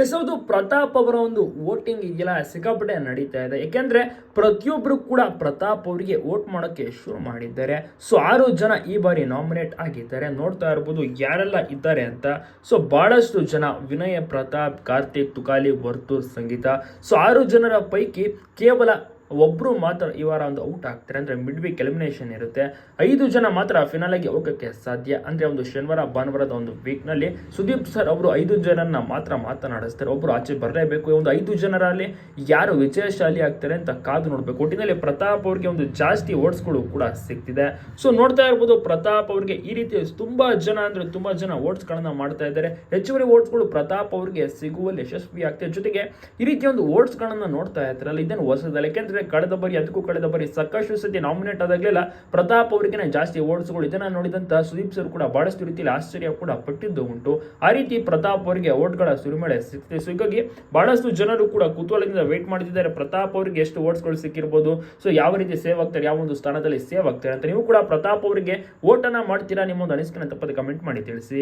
S ಹೌದು ಪ್ರತಾಪ್ ಅವರ ಒಂದು ವೋಟಿಂಗ್ ಇದೆಯಲ್ಲ, ಸಿಕ್ಕಾಪಟ್ಟೆ ನಡೀತಾ ಇದೆ. ಯಾಕೆಂದ್ರೆ ಪ್ರತಿಯೊಬ್ಬರು ಕೂಡ ಪ್ರತಾಪ್ ಅವರಿಗೆ ವೋಟ್ ಮಾಡೋಕ್ಕೆ ಶುರು ಮಾಡಿದ್ದಾರೆ. ಸೊ ಆರು ಜನ ಈ ಬಾರಿ ನಾಮಿನೇಟ್ ಆಗಿದ್ದಾರೆ. ನೋಡ್ತಾ ಇರ್ಬೋದು ಯಾರೆಲ್ಲ ಇದ್ದಾರೆ ಅಂತ. ಸೊ ಬಹಳಷ್ಟು ಜನ ವಿನಯ ಪ್ರತಾಪ್, ಕಾರ್ತಿಕ್, ತುಕಾಲಿ, ವರ್ತೂರ್, ಸಂಗೀತ. ಸೊ ಆರು ಜನರ ಪೈಕಿ ಕೇವಲ ಒಬ್ರು ಮಾತ್ರ ಈ ವಾರ ಒಂದು ಔಟ್ ಆಗ್ತಾರೆ ಅಂದ್ರೆ ಮಿಡ್ ವೀಕ್ ಎಲಿಮಿನೇಷನ್ ಇರುತ್ತೆ. ಐದು ಜನ ಮಾತ್ರ ಫಿನಾಲಾಗಿ ಹೋಗಕ್ಕೆ ಸಾಧ್ಯ. ಅಂದ್ರೆ ಒಂದು ಶನಿವಾರ, ಭಾನುವಾರದ ಒಂದು ವೀಕ್ನಲ್ಲಿ ಸುದೀಪ್ ಸರ್ ಅವರು ಐದು ಜನರನ್ನ ಮಾತ್ರ ಮಾತನಾಡಿಸ್ತಾರೆ. ಒಬ್ರು ಆಚೆ ಬರಲೇಬೇಕು. ಒಂದು ಐದು ಜನರಲ್ಲಿ ಯಾರು ವಿಜಯಶಾಲಿ ಆಗ್ತಾರೆ ಅಂತ ಕಾದು ನೋಡಬೇಕು. ಒಟ್ಟಿನಲ್ಲಿ ಪ್ರತಾಪ್ ಅವ್ರಿಗೆ ಒಂದು ಜಾಸ್ತಿ ಓಟ್ಸ್ಗಳು ಕೂಡ ಸಿಗ್ತಿದೆ. ಸೊ ನೋಡ್ತಾ ಇರ್ಬೋದು ಪ್ರತಾಪ್ ಅವ್ರಿಗೆ ಈ ರೀತಿ ತುಂಬಾ ಜನ ಅಂದ್ರೆ ತುಂಬಾ ಜನ votes ಗಳನ್ನ ಮಾಡ್ತಾ ಇದ್ದಾರೆ. ಹೆಚ್ಚುವರಿ ಓಟ್ಸ್ಗಳು ಪ್ರತಾಪ್ ಅವ್ರಿಗೆ ಸಿಗುವಲ್ಲಿ ಯಶಸ್ವಿ ಆಗ್ತದೆ ಜೊತೆಗೆ ಈ ರೀತಿ ಒಂದು votes ಗಳನ್ನ ನೋಡ್ತಾ ಇರ್ತಾರಲ್ಲ ಇದನ್ನು ಹೊಸದಲ್ಲ. ಯಾಕೆಂದ್ರೆ ಕಳೆದ ಬಾರಿ, ಅದಕ್ಕೂ ಕಳೆದ ಬಾರಿ ಸಾಕಷ್ಟು ಸತಿ ನಾಮಿನೇಟ್ ಆದಾಗಲೆಲ್ಲ ಪ್ರತಾಪ್ ಅವರಿಗೆ ಜಾಸ್ತಿ ಓಟ್ಸ್ಗಳು ಇದನ್ನ ನೋಡಿದಂತ ಸುದೀಪ್ ಸರ್ ಕೂಡ ಬಹಳಷ್ಟು ರೀತಿಯಲ್ಲಿ ಆಶ್ಚರ್ಯ ಕೂಡ ಪಟ್ಟಿದ್ದು ಉಂಟು. ಆ ರೀತಿ ಪ್ರತಾಪ್ ಅವರಿಗೆ ಓಟ್ಗಳ ಸುರಿಮಳೆ ಸಿಗ್ತಿದೆ. ಸೊ ಹೀಗಾಗಿ ಬಹಳಷ್ಟು ಜನರು ಕೂಡ ಕುತೂಹಲದಿಂದ ವೇಟ್ ಮಾಡ್ತಿದ್ದಾರೆ. ಪ್ರತಾಪ್ ಅವರಿಗೆ ಎಷ್ಟು ಓಟ್ಸ್ಗಳು ಸಿಕ್ಕಿರ್ಬೋದು? ಸೊ ಯಾವ ರೀತಿ ಸೇವ್ ಆಗ್ತಾರೆ? ಯಾವ ಒಂದು ಸ್ಥಾನದಲ್ಲಿ ಸೇವ್ ಆಗ್ತಾರೆ ಅಂತ ನೀವು ಕೂಡ ಪ್ರತಾಪ್ ಅವರಿಗೆ ಓಟನ್ನು ಮಾಡ್ತೀರಾ? ನಿಮ್ಮ ಒಂದು ತಪ್ಪದೆ ಕಮೆಂಟ್ ಮಾಡಿ ತಿಳಿಸಿ.